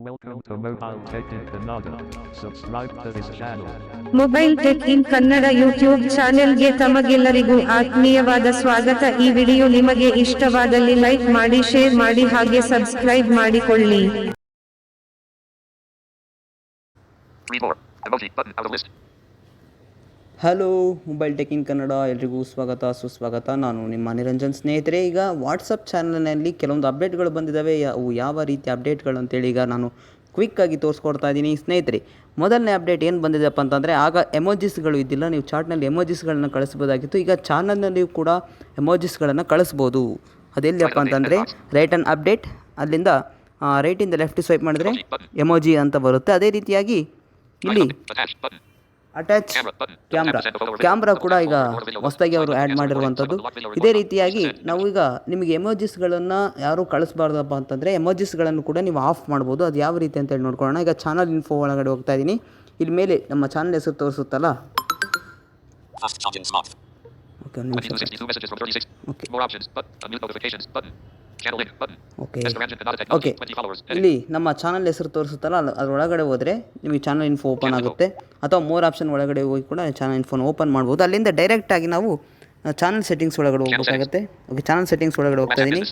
Welcome to Mobile Tech in Kannada. Subscribe to this channel. Mobile tech in Kannada YouTube ಚಾನೆಲ್ಗೆ ತಮಗೆಲ್ಲರಿಗೂ ಆತ್ಮೀಯವಾದ ಸ್ವಾಗತ ಈ ವಿಡಿಯೋ ನಿಮಗೆ ಇಷ್ಟವಾದಲ್ಲಿ ಲೈಕ್ ಮಾಡಿ ಶೇರ್ ಮಾಡಿ ಹಾಗೆ ಸಬ್ಸ್ಕ್ರೈಬ್ ಮಾಡಿಕೊಳ್ಳಿ Read more. Emoji button out of list. Hello mobile tech in Kannada ಎಲ್ರಿಗೂ ಸ್ವಾಗತ ಸುಸ್ವಾಗತ. ನಾನು ನಿಮ್ಮ ನಿರಂಜನ್ ಸ್ನೇಹಿತರೆ. ಈಗ ವಾಟ್ಸಪ್ ಚಾನಲ್ನಲ್ಲಿ ಕೆಲವೊಂದು ಅಪ್ಡೇಟ್ಗಳು ಬಂದಿದ್ದಾವೆ ಅವು ಯಾವ ರೀತಿ ಅಪ್ಡೇಟ್ಗಳು ಅಂತೇಳಿ ಈಗ ನಾನು ಕ್ವಿಕ್ಕಾಗಿ ತೋರಿಸ್ಕೊಡ್ತಾ ಇದ್ದೀನಿ. ಸ್ನೇಹಿತರೆ ಮೊದಲನೇ ಅಪ್ಡೇಟ್ ಏನು ಬಂದಿದೆಯಪ್ಪ ಅಂತಂದರೆ ಆಗ ಎಮೋಜಿಸ್ಗಳು ಇದ್ದಿಲ್ಲ. ನೀವು ಚಾಟ್ನಲ್ಲಿ ಎಮೋಜಿಸ್ಗಳನ್ನು ಕಳಿಸ್ಬೋದಾಗಿತ್ತು ಈಗ ಚಾನಲ್ನಲ್ಲಿಯೂ ಕೂಡ ಎಮೋಜಿಸ್ಗಳನ್ನು ಕಳಿಸ್ಬೋದು ಅದೆಲ್ಲಪ್ಪ ಅಂತಂದರೆ ರೈಟ್ ಆನ್ ಅಪ್ಡೇಟ್ ಅಲ್ಲಿಂದ ರೈಟಿಂದ ಲೆಫ್ಟ್ ಸ್ವೈಪ್ ಮಾಡಿದ್ರೆ ಎಮೋಜಿ ಅಂತ ಬರುತ್ತೆ. ಅದೇ ರೀತಿಯಾಗಿ ಇಲ್ಲಿ. ಅಟ್ಯಾಚ್ ಕ್ಯಾಮ್ರಾ ಕ್ಯಾಮ್ರಾ ಕೂಡ ಈಗ ಹೊಸದಾಗಿ ಅವರು ಆ್ಯಡ್ ಮಾಡಿರುವಂಥದ್ದು. ಇದೇ ರೀತಿಯಾಗಿ ನಾವು ಈಗ ನಿಮಗೆ ಎಮೋಜಿಸ್ಗಳನ್ನು ಯಾರು ಕಳಿಸ್ಬಾರ್ದಪ್ಪ ಅಂತಂದರೆ ಎಮೋಜಿಸ್ಗಳನ್ನು ಕೂಡ ನೀವು ಆಫ್ ಮಾಡ್ಬೋದು. ಅದು ಯಾವ ರೀತಿ ಅಂತೇಳಿ ನೋಡ್ಕೊಳ್ಳೋಣ. ಈಗ ಚಾನಲ್ ಇನ್ಫೋ ಒಳಗಡೆ ಹೋಗ್ತಾ ಇದ್ದೀನಿ. ಇಲ್ಲಿ ಮೇಲೆ ನಮ್ಮ ಚಾನಲ್ ಹೆಸರು ತೋರಿಸುತ್ತಲ್ಲ? ಓಕೆ. ಓಕೆ ಒಂದು ನಿಮಿಷ 62 messages from 36. Okay. More options. Button. Unmute notifications. Button. Channel link. Button. Okay okay Technology. 20 followers. Edit. ಇಲ್ಲಿ ನಮ್ಮ ಚಾನಲ್ ಹೆಸರು ತೋರಿಸುತ್ತಲ್ಲ ಅಲ್ಲ ಅದರೊಳಗಡೆ ಹೋದರೆ ನಿಮಗೆ ಚಾನಲ್ ಇನ್ಫೋ ಓಪನ್ ಆಗುತ್ತೆ ಅಥವಾ ಮೋರ್ ಆಪ್ಷನ್ ಒಳಗಡೆ ಹೋಗಿ ಕೂಡ ಚಾನಲ್ ಇನ್ಫೋನ ಓಪನ್ ಮಾಡ್ಬೋದು ಅಲ್ಲಿಂದ ಡೈರೆಕ್ಟಾಗಿ ನಾವು ಚಾನಲ್ ಸೆಟ್ಟಿಂಗ್ಸ್ ಒಳಗಡೆ ಹೋಗಬೇಕಾಗುತ್ತೆ ಓಕೆ ಚಾನಲ್ ಸೆಟ್ಟಿಂಗ್ಸ್ ಒಳಗಡೆ ಹೋಗ್ತಾ ಇದ್ದೀನಿ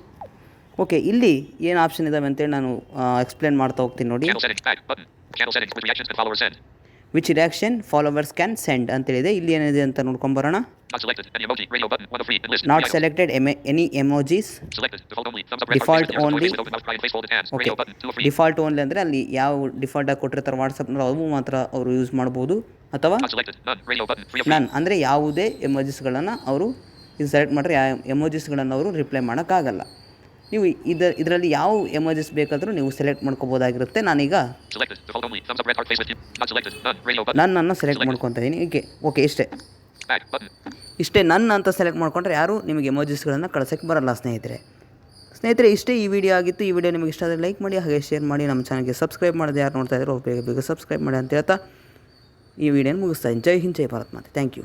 ಓಕೆ ಇಲ್ಲಿ ಏನು ಆಪ್ಷನ್ ಇದಾವೆ ಅಂತೇಳಿ ನಾನು ಎಕ್ಸ್ಪ್ಲೇನ್ ಮಾಡ್ತಾ ಹೋಗ್ತೀನಿ ನೋಡಿ which reaction followers can send ಅಂತ ಹೇಳಿದೆ ಇಲ್ಲಿ ಏನಿದೆ ಅಂತ ನೋಡ್ಕೊಂಬರೋಣ not selected any emojis default only okay default only ಅಂದರೆ ಅಲ್ಲಿ ಯಾವ ಡಿಫಾಲ್ಟ್ ಆಗಿ ಕೊಟ್ಟಿರ್ತಾರೆ ವಾಟ್ಸಪ್ನ ಅದು ಮಾತ್ರ ಅವರು ಯೂಸ್ ಮಾಡ್ಬೋದು. ಅಥವಾ ನಾನು ಅಂದರೆ ಯಾವುದೇ ಎಮೋಜಿಸ್ಗಳನ್ನು ಅವರು ಇದು ಸೆಲೆಕ್ಟ್ ಮಾಡಿದ್ರೆ ಎಮೋಜಿಸ್ಗಳನ್ನು ಅವರು ರಿಪ್ಲೈ ಮಾಡೋಕ್ಕಾಗಲ್ಲ. ನೀವು ಇದರ ಇದರಲ್ಲಿ ಯಾವ ಎಮೋಜಿಸ್ ಬೇಕಾದರೂ ನೀವು ಸೆಲೆಕ್ಟ್ ಮಾಡ್ಕೋಬೋದಾಗಿರುತ್ತೆ. ನಾನೀಗ. ನನ್ನನ್ನು ಸೆಲೆಕ್ಟ್ ಮಾಡ್ಕೊತಾ ಇದ್ದೀನಿ ಓಕೆ ಓಕೆ ಇಷ್ಟೇ. ಇಷ್ಟೇ ನನ್ನ ಅಂತ ಸೆಲೆಕ್ಟ್ ಮಾಡ್ಕೊಂಡ್ರೆ ಯಾರು ನಿಮಗೆ ಎಮೋಜಿಸ್ಗಳನ್ನು ಕಳ್ಸೋಕ್ಕೆ ಬರಲ್ಲ ಸ್ನೇಹಿತರೆ. ಸ್ನೇಹಿತರೆ ಇಷ್ಟೇ ಈ ವಿಡಿಯೋ ಆಗಿತ್ತು. ಈ ವಿಡಿಯೋ ನಿಮಗೆ ಇಷ್ಟ ಆದರೆ ಲೈಕ್ ಮಾಡಿ ಹಾಗೆ ಶೇರ್ ಮಾಡಿ. ನಮ್ಮ ಚಾನಲ್ಗೆ ಸಬ್ಸ್ಕ್ರೈಬ್ ಮಾಡಿದೆ ಯಾರು ನೋಡ್ತಾ ಇದ್ರು ಬೇಗ ಬೇಗ ಸಬ್ಸ್ಕ್ರೈಬ್ ಮಾಡಿ ಅಂತ ಹೇಳ್ತಾ ಈ ವಿಡಿಯೋನ ಮುಗಿಸ್ತಾ ಜೈ ಹಿಂದ್ ಜೈ ಭಾರತ್ ಮಾತೆ. Thank you